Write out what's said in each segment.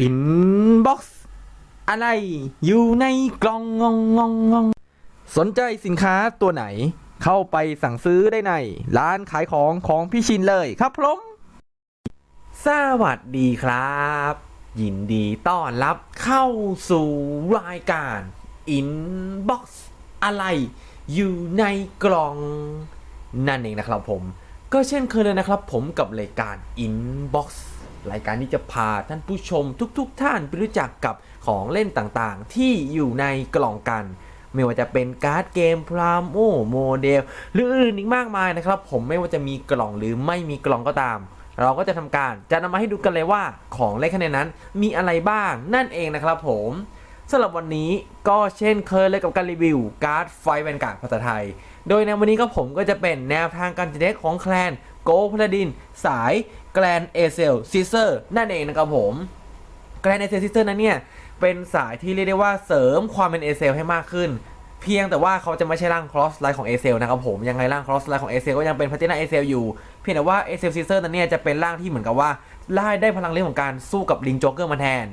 อินบ็อกซ์อะไรอยู่ในกล่องงองงองงองสนใจสินค้าตัวไหน เข้าไปสั่งซื้อได้ใน ร้านขายของของพี่ชินเลยครับผมสวัสดีครับ ยินดีต้อนรับเข้าสู่รายการ Inbox อะไรอยู่ในกล่อง นั่นเองนะครับผม ก็เช่นเคยเลยนะครับผมกับรายการ Inbox รายการที่จะพาท่านผู้ชมทุกๆทท่านไปรู้จักกับของเล่นต่างๆ ที่อยู่ในกล่องกัน ไม่ว่าจะเป็นการ์ดเกมพรามโอโมเดลหรืออื่นอีกมากมายนะครับ ผมไม่ว่าจะมีกล่องหรือไม่มีกล่องก็ตาม เราก็จะทำการจะนำมาให้ดูกันเลยว่าของเล่นข้างในนั้น มีอะไรบ้างนั่นเองนะครับผมสำหรับวันนี้ก็เช่นเคยเลยกับการรีวิวการ์ดไฟแวนการ์ดภาษาไทย โดยในวันนี้ก็ผมก็จะเป็นแนวทางการจัดเด็กของแคลนโกพลาดิน สาย แกลนเอเซลซิเซอร์นั่นเองนะครับผมแกรนเอเซลซิสเตอร์นั้นเนี่ย เป็นสายที่เรียกได้ว่าเสริมความเป็นเอเซลให้มากขึ้น เพียงแต่ว่าเขาจะไม่ใช่ร่างครอสไลน์ของเอเซลนะครับผม ยังไงร่างครอสไลน์ของเอเซลก็ยังเป็นพัฒนาเอเซลอยู่ เพียงแต่ว่าเอเซลซิสเตอร์นั้นเนี่ยจะเป็นร่างที่เหมือนกับว่าไล่ได้พลังเรื่องของการสู้กับลิงโจ๊กเกอร์มาแทน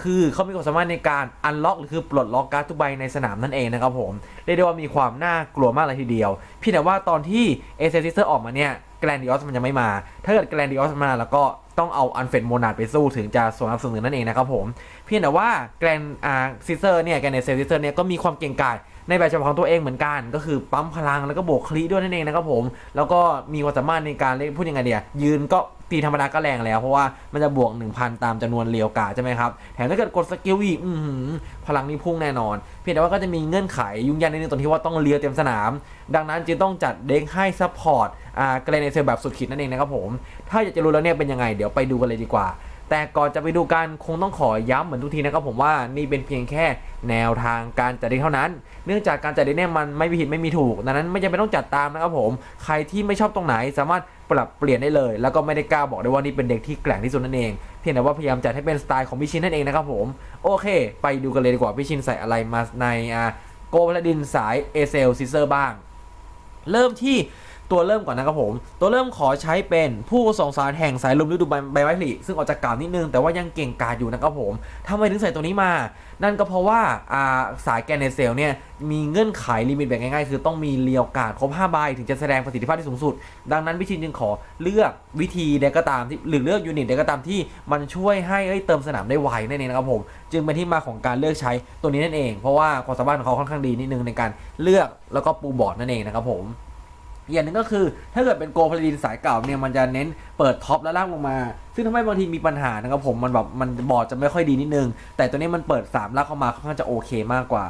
คือเขามีความสามารถในการอันล็อกหรือคือปลดล็อกการ์ดทุกใบในสนามนั่นเองนะครับผมเรียกได้ว่ามีความน่ากลัวมากเลยทีเดียว พียงแต่ว่าตอนที่เอเซซิสเตอร์ออกมาเนี่ยแกรนดิออสมันจะไม่มา ถ้าเกิดแกรนดิออสมาแล้วก็ต้องเอาอันเฟนโมนาดไปสู้ถึงจะสนับสนุนนั่นเองนะครับผมเพียงแต่ว่าแกรนอาซิเซอร์เนี่ยแกรนเซลซิเซอร์เนี่ยก็มีความเก่งกาจในแบบฉบับของตัวเองเหมือนกัน ก็คือปั๊มพลังแล้วก็โบกคลีด้วยนั่นเองนะครับผมแล้วก็มีความสามารถในการเล่นพูดยังไงเดียยืนก็ ตีธรรมดาก็แรงแล้วเพราะว่ามันจะบวก 1,000 ตามจำนวนเรียวกาใช่ไหมครับแถมถ้าเกิดกดสกิลอีกอืพลังนี้พุ่งแน่นอน เพียงแต่ว่าก็จะมีเงื่อนไขยุ่งยากนิดนึงตรงที่ว่าต้องเลียวเต็มสนาม ดังนั้นจึงต้องจัดเด็กให้ซัพพอร์ตอ่าเกรนเซลแบบสุดขีดนั่นเองนะครับผมถ้าอยากจะรู้แล้วเนี่ยเป็นยังไงเดี๋ยวไปดูกันเลยดีกว่า แต่ก่อนจะไปดูกันคงต้องขอย้ำเหมือนทุกทีนะครับผมว่านี่เป็นเพียงแค่แนวทางการจัดเด็กเท่านั้น เนื่องจากการจัดเด็กเนี่ยมันไม่มีผิดไม่มีถูกดังนั้นไม่จำเป็นต้องจัดตามนะครับผม ใครที่ไม่ชอบตรงไหนสามารถปรับเปลี่ยนได้เลย แล้วก็ไม่ได้กล้าบอกได้ว่านี่เป็นเด็กที่แกร่งที่สุดนั่นเอง เพียงแต่ว่าพยายามจัดให้เป็นสไตล์ของพี่ชินนั่นเองนะครับผม โอเค ไปดูกันเลยดีกว่าพี่ชินใส่อะไรมาในอ่าโกพลดินสายเอเซลซิเซอร์บ้าง เริ่มที่ ตัวเริ่มก่อนนะครับผม ตัวเริ่มขอใช้เป็นผู้ส่งสารแห่งสายลมฤดูใบไม้ผลิซึ่งออกจากเก่านิดนึงแต่ว่ายังเก่งกาจอยู่นะครับผมทำไมถึงใส่ตัวนี้มา นั่นก็เพราะว่าาสายแกนเนเซลเนี่ยมีเงื่อนไขลิมิตแบบง่ายๆ คือต้องมีเรียวกาดครบ5ใบถึงจะแสดงประสิทธิภาพที่สูงสุด ดังนั้นวิชินจึงขอเลือกวิธีใดก็ตามที่หรือเลือกยูนิตใดก็ตามที่มันช่วยให้เอ้ยเติมสนามได้ไวนั่นเองนะครับผม จึงเป็นที่มาของการเลือกใช้ตัวนี้นั่นเอง เพราะว่าความสามารถของเขาค่อนข้างดีนิดนึงในการเลือกแล้วก็ปูบอร์ดนั่นเองนะครับผม อีกอย่างหนึ่งก็คือ ถ้าเกิดเป็นโกลพาราดินสายเก่าเนี่ยมันจะเน้นเปิดท็อปและล่างลงมา ซึ่งทำให้บางทีมีปัญหานะครับผมมันแบบมันบอร์ดจะไม่ค่อยดีนิดนึง แต่ตัวนี้มันเปิด3ล่างเข้ามาค่อนข้างจะโอเคมากกว่า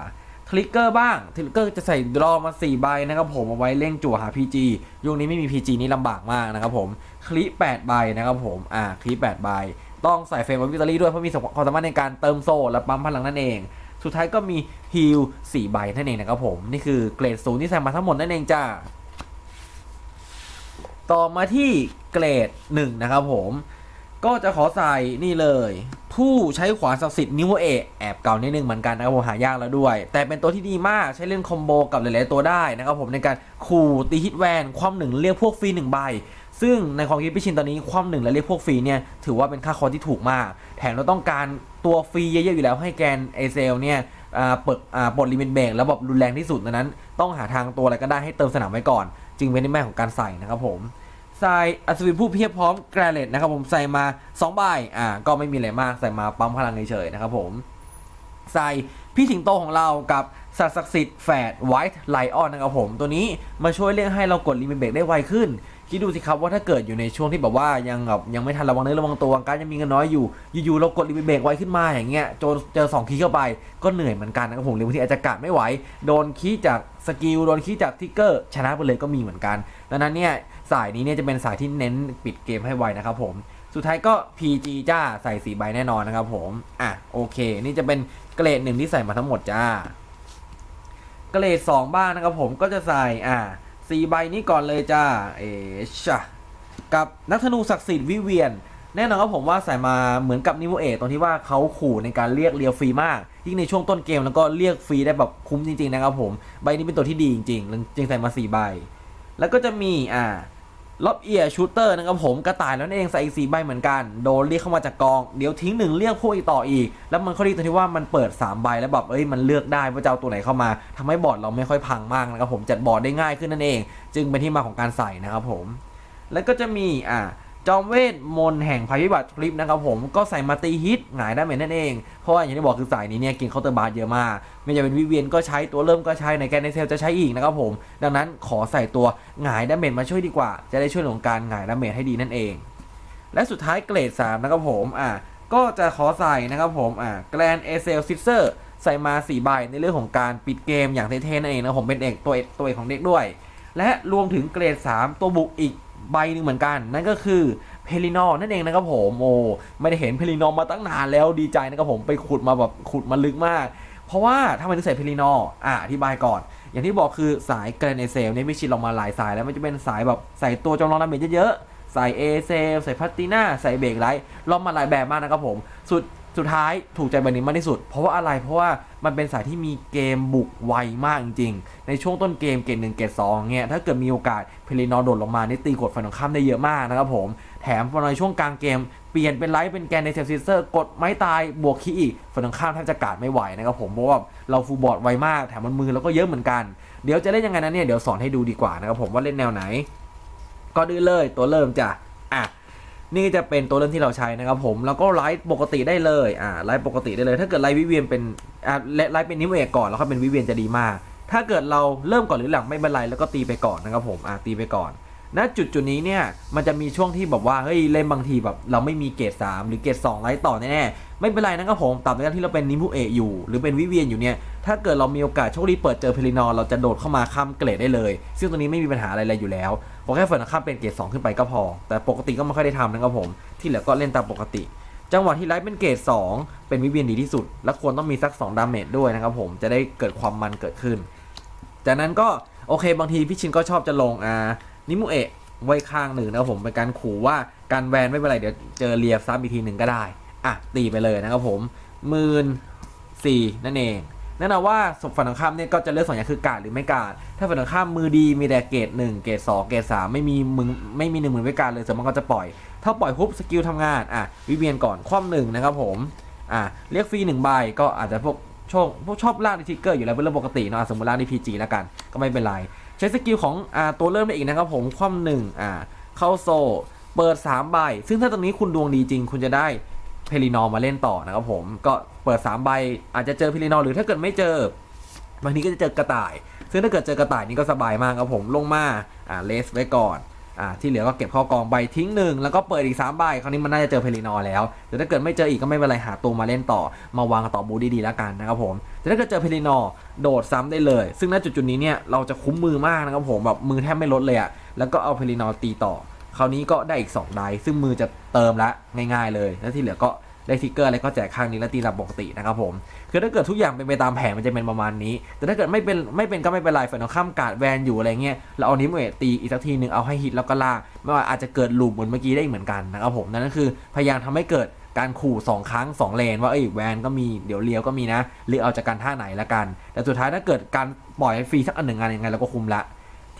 คลิกเกอร์บ้างคลิกเกอร์จะใส่ดรอมา 4 ใบนะครับผมเอาไว้เร่งจั่วหา PG ยุคนี้ไม่มี PG นี่ลำบากมากนะครับผมคลิป8ใบนะครับผมอ่าคลิป8ใบต้องใส่เฟรมวิตารี่ด้วยเพราะมีความสามารถในการเติมโซ่และปั๊มพลังนั่นเอง สุดท้ายก็มีฮิล4ใบนั่นเองนะครับผม นี่คือเกรดศูนย์ที่ใส่มาทั้งหมดนั่นเองจ้า ต่อมาที่เกรด1นะครับผม ก็จะขอใส่นี่เลย ผู้ใช้ขวานศักดิ์สิทธิ์นิวเอะแอบเก่านิดนึงเหมือนกันนะครับผมหายากแล้วด้วย แต่เป็นตัวที่ดีมากใช้เล่นคอมโบกับหลายๆตัวได้นะครับผมในการขู่ตีฮิตแวนความหนึ่งเรียกพวกฟรีหนึ่งใบซึ่งในความคิดพี่ชินตอนนี้ความหนึ่งและเรียกพวกฟรีเนี่ยถือว่าเป็นค่าคอร์ที่ถูกมาก แถมเราต้องการตัวฟรีเยอะๆอยู่แล้วให้แกนเอเซลเนี่ยเปิดปลดลิมิตเบรกแล้วแบบรุนแรงที่สุดดังนั้น ต้องหาทางตัวอะไรก็ได้ให้เติมสนามไว้ก่อน จึงเป็นที่แม่ของการใส่นะครับผม ใส่อัศวินผู้เพียบพร้อมแกรเลตนะครับผมใส่มา2ใบอ่าก็ไม่มีอะไรมากใส่มาปั๊มพลังเฉยๆนะครับผมใส่พี่สิงโตของเรากับสัตว์ศักดิ์สิทธิ์แฝดไวท์ไลออนนะครับผม ตัวนี้มาช่วยเรียกให้เรากดลิมิตเบรกได้ไวขึ้น คิดดูสิครับว่าถ้าเกิดอยู่ในช่วงที่แบบว่ายังแบบยังไม่ทันระวังเนื้อระวังตัวการยังมีเงินน้อยอยู่อยู่ๆเรากดรีบเบรกไว้ขึ้นมาอย่างเงี้ยโจนเจอสองคีเข้าไปก็เหนื่อยเหมือนกันนะครับผมหรือบางทีอาจจะกะไม่ไหวโดนคีจากสกิลโดนคีจากทิกเกอร์ชนะไปเลยก็มีเหมือนกันดังนั้นเนี่ยสายนี้เนี่ยจะเป็นสายที่เน้นปิดเกมให้ไวนะครับผมสุดท้ายก็ PG จ้าใส่สีใบแน่นอนนะครับผมอะโอเค นี่จะเป็นเกรดหนึ่งที่ใส่มาทั้งหมดจ้าเกรด2บ้างนะครับผมก็จะใส่อ่า 4 ใบนี้ก่อนเลยจ้า เอชกับนักธนูศักดิ์สิทธิ์วิเวียน แน่นอนครับผมว่าใส่มาเหมือนกับนิโมเอตอนที่ว่าเขาขู่ในการเรียกเรียวฟรีมาก ยิ่งในช่วงต้นเกมแล้วก็เรียกฟรีได้แบบคุ้มจริงๆนะครับผม ใบนี้เป็นตัวที่ดีจริงๆจึงใส่มา 4 ใบ แล้วก็จะมีอ่า ล็อบเอียชูเตอร์นะครับผมกระต่ายแล้วนั่นเองใส่อีกสีใบเหมือนกัน โดนเรียกเข้ามาจากกอง เดี๋ยวทิ้งหนึ่งเรียกพวกอีกต่ออีก แล้วมันข้อดีตรงที่ว่ามันเปิด 3 ใบแล้วแบบเอ้ยมันเลือกได้ว่าจะเอาตัวไหนเข้ามาทำให้บอร์ดเราไม่ค่อยพังมากนะครับผมจัดบอร์ดได้ง่ายขึ้นนั่นเอง จึงเป็นที่มาของการใส่นะครับผม แล้วก็จะมีอ่า จอมเวทมนต์แห่งภัยพิบัติคลิปนะครับผมก็ใส่มาตีฮิตหงายได้เหมือนนั่นเอง เพราะว่าอย่างที่บอกคือสายนี้เนี่ยกินเคาน์เตอร์บาร์เยอะมาก ไม่จะเป็นวิเวียนก็ใช้ตัวเริ่มก็ใช้ในแกนในเซลจะใช้อีกนะครับผม ดังนั้นขอใส่ตัวหงายดาเมจมาช่วยดีกว่า จะได้ช่วยของการหงายดาเมจให้ดีนั่นเอง และสุดท้ายเกรด3นะครับผมอ่าก็จะขอใส่นะครับผมอ่าแกรนเอเซลซิสเซอร์ใส่มา4ใบในเรื่องของการปิดเกมอย่างเท่ๆนั่นเองนะผมเป็นเอกตัวเอกตัวเอกของเด็กด้วย และรวมถึงเกรด 3 ตัวบุกอีก ใบหนึ่งเหมือนกัน นั่นก็คือเพลินอนั่นเองนะครับผมโอ้ไม่ได้เห็นเพลินอมาตั้งนานแล้วดีใจนะครับผมไปขุดมาแบบขุดมาลึกมาก เพราะว่าถ้ามันถึงใส่เพลินออะอธิบายก่อน อย่างที่บอกคือสายแกรนเอเซลเนี่ยไม่ชินลงมาหลายสายแล้วมันจะเป็นสายแบบใส่ตัวจำลองดาเมจเยอะๆใส่เอเซลใส่พัตติน่าใส่เบรกไลท์ลองมาหลายแบบมากนะครับผม สุด สุดท้ายถูกใจแบบนี้มากที่สุด เพราะว่าอะไรเพราะว่ามันเป็นสายที่มีเกมบุกไวมากจริง ๆ ในช่วงต้นเกมเกมหนึ่งเกมสองเนี่ยถ้าเกิดมีโอกาสเพลินอโดดลงมานี่ตีกดฝั่งตรงข้ามได้เยอะมากนะครับผม แถมพอในช่วงกลางเกมเปลี่ยนเป็นไลท์เป็นแกนในเซลซิเซอร์กดไม้ตายบวกคีอีกฝั่งตรงข้ามแทบจะกาดไม่ไหวนะครับผมเพราะว่าเราฟูลบอร์ดไวมากแถมมันมือเราก็เยอะเหมือนกัน เดี๋ยวจะเล่นยังไงนั้นเนี่ยเดี๋ยวสอนให้ดูดีกว่านะครับผมว่าเล่นแนวไหน ก็ดื้อเลยตัวเริ่มจ้ะอะ นี่จะเป็นตัวเริ่มที่เราใช้นะครับผมแล้วก็ไลท์ปกติได้เลยอ่าไลท์ปกติได้เลย ถ้าเกิดไลท์วิเวียนเป็นอ่าไลท์เป็นนิวเอกก่อนแล้วก็เป็นวิเวียนจะดีมาก ถ้าเกิดเราเริ่มก่อนหรือหลังไม่เป็นไรแล้วก็ตีไปก่อนนะครับผมอ่าตีไปก่อนณจุดจุดนี้เนี่ยมันจะมีช่วงที่แบบว่าเฮ้ยเล่นบางทีแบบเราไม่มีเกรด3หรือเกรด2ไลท์ต่อแน่ๆไม่เป็นไรนะครับผมตราบใดที่เราเป็นนิมูเอะอยู่ หรือเป็นวิเวียนอยู่เนี่ยถ้าเกิดเรามีโอกาสโชคดีเปิดเจอเพลินอร์เราจะโดดเข้ามาข้ามเกรดได้เลย ซึ่งตัวนี้ไม่มีปัญหาอะไรเลยอยู่แล้ว ขอแค่ฝั่งตรงข้ามเป็นเกรด2ขึ้นไปก็พอ แต่ปกติก็ไม่ค่อยได้ทำนะครับผม ที่เหลือก็เล่นตามปกติ จังหวะที่ไลท์เป็นเกรด2เป็นวิเวียนดีที่สุด และควรต้องมีสัก2ดาเมจด้วยนะครับผมจะได้เกิดความมันเกิดขึ้น จากนั้นก็โอเคบางทีพี่ชินก็ชอบจะลงอ่านิมูเอะไว้ข้างหนึ่งนะครับผมเป็นการขู่ว่าการแวนไม่เป็นไรเดี๋ยวเจอเรียบซ้ำอีกทีหนึ่งก็ได้อะตีไปเลยนะครับผมหมื่นสี่นั่นเอง แน่นอนว่าศพฝั่งตรงข้ามเนี่ยก็จะเลือกสองอย่างคือกาดหรือไม่กาด ถ้าฝั่งตรงข้ามมือดีมีแต่เกรดหนึ่งเกรดสองเกรดสามไม่มีมึงไม่มีหนึ่งหมื่นไว้กาดเลยส่วนมันก็จะปล่อย ถ้าปล่อยปุ๊บสกิลทำงานอะวิเวียนก่อนคว่ำหนึ่งนะครับผมอะเรียกฟรีหนึ่งใบก็อาจจะพวกโชคพวกชอบล่างในทิกเกอร์อยู่แล้วเป็นเรื่องปกติเนาะอะสมมติล่างในพีจีแล้วกันก็ไม่เป็นไร ใช้สกิลของอ่าตัวเริ่มได้อีกนะครับผมคว่ำหนึ่งอ่าเข้าโซเปิด3ใบซึ่งถ้าตรงนี้คุณดวงดีจริง คุณจะได้ เพลินอมาเล่นต่อนะครับผมก็เปิด3ใบอาจจะเจอเพลินอหรือถ้าเกิดไม่เจอบางทีก็จะเจอกระต่าย ซึ่งถ้าเกิดเจอกระต่ายนี่ก็สบายมากครับผมลงมาอ่าเลสไว้ก่อนอ่าที่เหลือก็เก็บเข้ากองใบทิ้งหนึ่งแล้วก็เปิดอีก3ใบคราวนี้มันน่าจะเจอเพลินอแล้วแต่ถ้าเกิดไม่เจออีกก็ไม่เป็นไรหาตัวมาเล่นต่อ มาวางต่อบูดีๆแล้วกันนะครับผมแต่ถ้าเกิดเจอเพลินอโดดซ้ำได้เลย ซึ่งณจุดจุดๆนี้เนี่ยเราจะคุ้มมือมากนะครับผมแบบมือแทบไม่ลดเลยอะแล้วก็เอาเพลินอตีต่อ คราวนี้ก็ได้อีก2ไดซึ่งมือจะเติมละง่ายๆ เลย แล้วที่เหลือก็ได้ทิกเกอร์อะไรก็แจกข้างนี้แล้วตีตามปกตินะครับผม คือถ้าเกิดทุกอย่างเป็นไปตามแผนมันจะเป็นประมาณนี้ แต่ถ้าเกิดไม่เป็นไม่เป็นก็ไม่เป็นไรฝ่ายตรงข้ามกาดแวนอยู่อะไรเงี้ยเราเอานิ้วเอตตีอีกสักทีหนึ่งเอาให้ฮิตแล้วก็ลากไม่ว่าอาจจะเกิดลูปเหมือนเมื่อกี้ได้อีกเหมือนกันนะครับผมนั่นก็คือพยายามทำให้เกิดการขู่สองครั้งสองเลน ว่าเอ้ยแวนก็มีเดี๋ยวเลี้ยวก็มีนะเลือเอาจากการท่าไหนละกัน แต่สุดท้ายถ้าเกิดการปล่อยฟรีสักอันหนึ่งงานยังไงเราก็คุมละ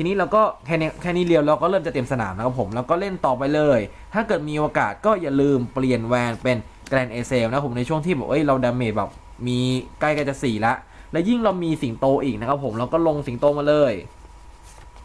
ทีนี้เราก็แค่นี้แค่นี้เรียวเราก็เริ่มจะเต็มสนามนะครับผมแล้วก็เล่นต่อไปเลย ถ้าเกิดมีโอกาสก็อย่าลืมเปลี่ยนแวนเป็นแกรนเอเซลนะผมในช่วงที่แบบเอ้ยเราดาเมจแบบมีใกล้กันจะสี่ละและยิ่งเรามีสิงโตอีกนะครับผมเราก็ลงสิงโตมาเลย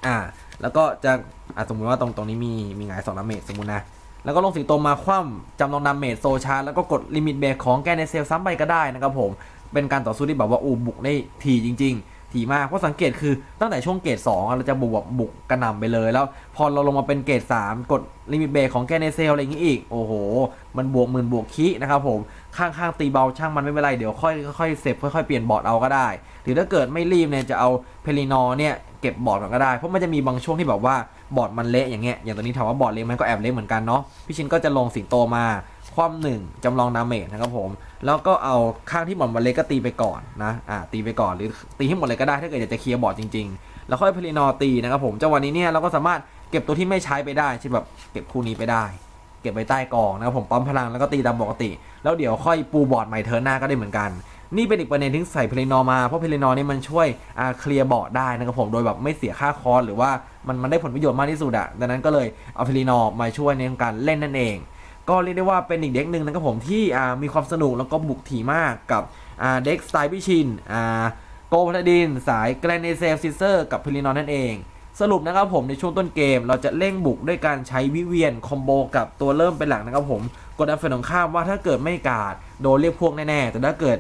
อ่า แล้วก็จะอะสมมุติว่าตรงตรงนี้มีมีหงายสองดาเมจสมมุตินะแล้วก็ลงสิงโตมาคว่ำจำลองดาเมจโซชาร์แล้วก็กดลิมิตเบรกของแกรนเอเซลซ้ำไปก็ได้นะครับผม เป็นการต่อสู้ที่แบบว่าอูบุกได้ทีจริง ๆ ถี่มากเพราะสังเกตคือตั้งแต่ช่วงเกรด2อะเราจะบุกแบบบุกกระหน่ำไปเลย แล้วพอเราลงมาเป็นเกรด3กดลิมิตเบรกของแกรนเซลอะไรอย่างนี้อีก โอ้โห มันบวกหมื่นบวกคีนะครับผมข้างๆตีเบาช่างมันไม่เป็นไร เดี๋ยวค่อยค่อยเซฟค่อยๆเปลี่ยนบอร์ดเอาก็ได้ หรือถ้าเกิดไม่รีบเนี่ยจะเอาเพลินอเนี่ยเก็บบอร์ดก่อนก็ได้ เพราะมันจะมีบางช่วงที่แบบว่าบอร์ดมันเละอย่างเงี้ยอย่างตัวนี้ถามว่าบอร์ดเละมันก็แอบเละเหมือนกันเนาะพี่ชินก็จะลงสิงโตมาคว่ำหนึ่งจำลองดาเมจนะครับผม แล้วก็เอาข้างที่บอร์ดมันเละก็ตีไปก่อนนะอ่าตีไปก่อนหรือตีให้หมดเลยก็ได้ถ้าเกิดอยากจะเคลียร์บอร์ดจริงๆ แล้วค่อยพลินอตีนะครับผมจังหวะนี้เนี่ยเราก็สามารถเก็บตัวที่ไม่ใช้ไปได้เช่นแบบเก็บคู่นี้ไปได้ เก็บไว้ใต้กองนะครับผมปั๊มพลังแล้วก็ตีตามปกติ แล้วเดี๋ยวค่อยปูบอร์ดใหม่เทิร์นหน้าก็ได้เหมือนกันนี่เป็นอีกประเด็นที่ใส่เพลนอมาเพราะเพลนอนี่มันช่วยอ่าเคลียร์บอร์ดได้นะครับผมโดยแบบไม่เสียค่าคอร์สหรือว่ามันมันได้ผลประโยชน์มากที่สุดอะดังนั้นก็เลยเอาเพลนอมาช่วยในการเล่นนั่นเอง ก็เรียกได้ว่าเป็นอีกเด็กหนึ่งนะครับผมที่มีความสนุกแล้วก็บุกถี่มากกับเด็กสไตล์พิชินโกพลาดิน สายแกรนเนเซลซิเซอร์กับเพลินอนนั่นเอง สรุปนะครับผมในช่วงต้นเกม เราจะเร่งบุกด้วยการใช้วิเวียนคอมโบกับตัวเริ่มเป็นหลักนะครับผมกดดันฝ่ายตรงข้ามว่าถ้าเกิดไม่กาดโดนเรียกพวกแน่ๆ แต่ถ้าเกิด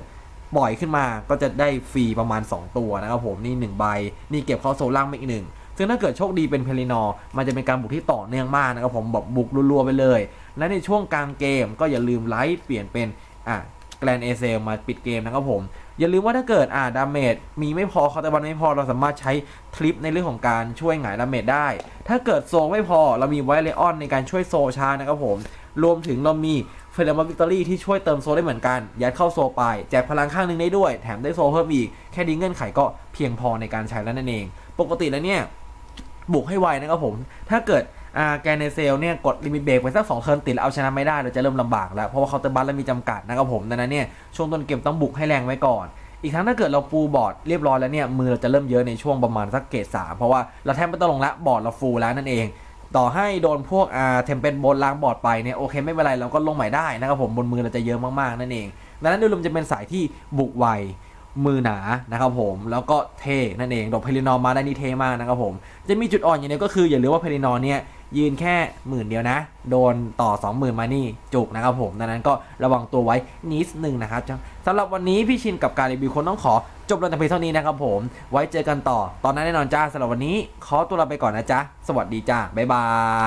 ปล่อยขึ้นมาก็จะได้ฟรีประมาณ 2 ตัวนะครับผมนี่ 1 ใบ นี่เก็บเข้าโซล่างมาอีกหนึ่งซึ่งถ้าเกิดโชคดีเป็นเพลินอมันจะเป็นการบุกที่ต่อเนื่องมากนะครับผมแบบบุกรัวๆไปเลย และในช่วงกลางเกมก็อย่าลืมไลท์เปลี่ยนเป็นอะแกรนเอเซลมาปิดเกมนะครับผม อย่าลืมว่าถ้าเกิดอ่าดาเมจมีไม่พอคอร์ตบันไม่พอเราสามารถใช้ทริปในเรื่องของการช่วยหงายดาเมจได้ ถ้าเกิดโซไม่พอเรามีไวเลออนในการช่วยโซชานะครับผม รวมถึงเรามีเฟรมวิกตอรี่ที่ช่วยเติมโซได้เหมือนกัน ยัดเข้าโซไป แจกพลังข้างหนึ่งได้ด้วย แถมได้โซเพิ่มอีก แค่ดีเงื่อนไขก็เพียงพอในการใช้แล้วนั่นเอง ปกติแล้วเนี่ยบุกให้ไวนะครับผม ถ้าเกิด อ่าแกในเซลเนี่ยกดลิมิตเบรกไปสักสองเทิร์นติดแล้วเอาชนะไม่ได้เราจะเริ่มลำบากแล้ว เพราะว่าเคาน์เตอร์บัตแล้วมีจำกัดนะครับผมดังนั้นเนี่ยช่วงต้นเกมต้องบุกให้แรงไว้ก่อน อีกทั้งถ้าเกิดเราฟูลบอร์ดเรียบร้อยแล้วเนี่ยมือเราจะเริ่มเยอะในช่วงประมาณสักเกรดสามเพราะว่าเราแทบไม่ต้องลงละบอร์ดเราฟูลแล้วนั่นเอง ต่อให้โดนพวกอ่าเทมเพลบนล้างบอร์ดไปเนี่ยโอเคไม่เป็นไรเราก็ลงใหม่ได้นะครับผมบนมือเราจะเยอะมากๆนั่นเองดังนั้นโดยรวมจะเป็นสายที่บุกไวมือหนานะครับผมแล้วก็เทนั่นเองดอกเพลินอมาได้นี่เทมากนะครับผมจะมีจุดอ่อนอย่างเดียวก็คืออย่าลืมว่าเพลินอเนี่ยยืนแค่หมื่นเดียวนะ โดนต่อ 20,000 มานี่จุกนะครับผมดังนั้นก็ระวังตัวไว้นิดนึงนะครับสำหรับวันนี้พี่ชินกับการรีวิวคนต้องขอจบลงแต่เพียงเท่านี้นะครับผม ไว้เจอกันต่อ ตอนนั้นแน่นอนจ้าสำหรับวันนี้ ขอตัวลาไปก่อนนะจ๊ะ สวัสดีจ้าบ๊ายบาย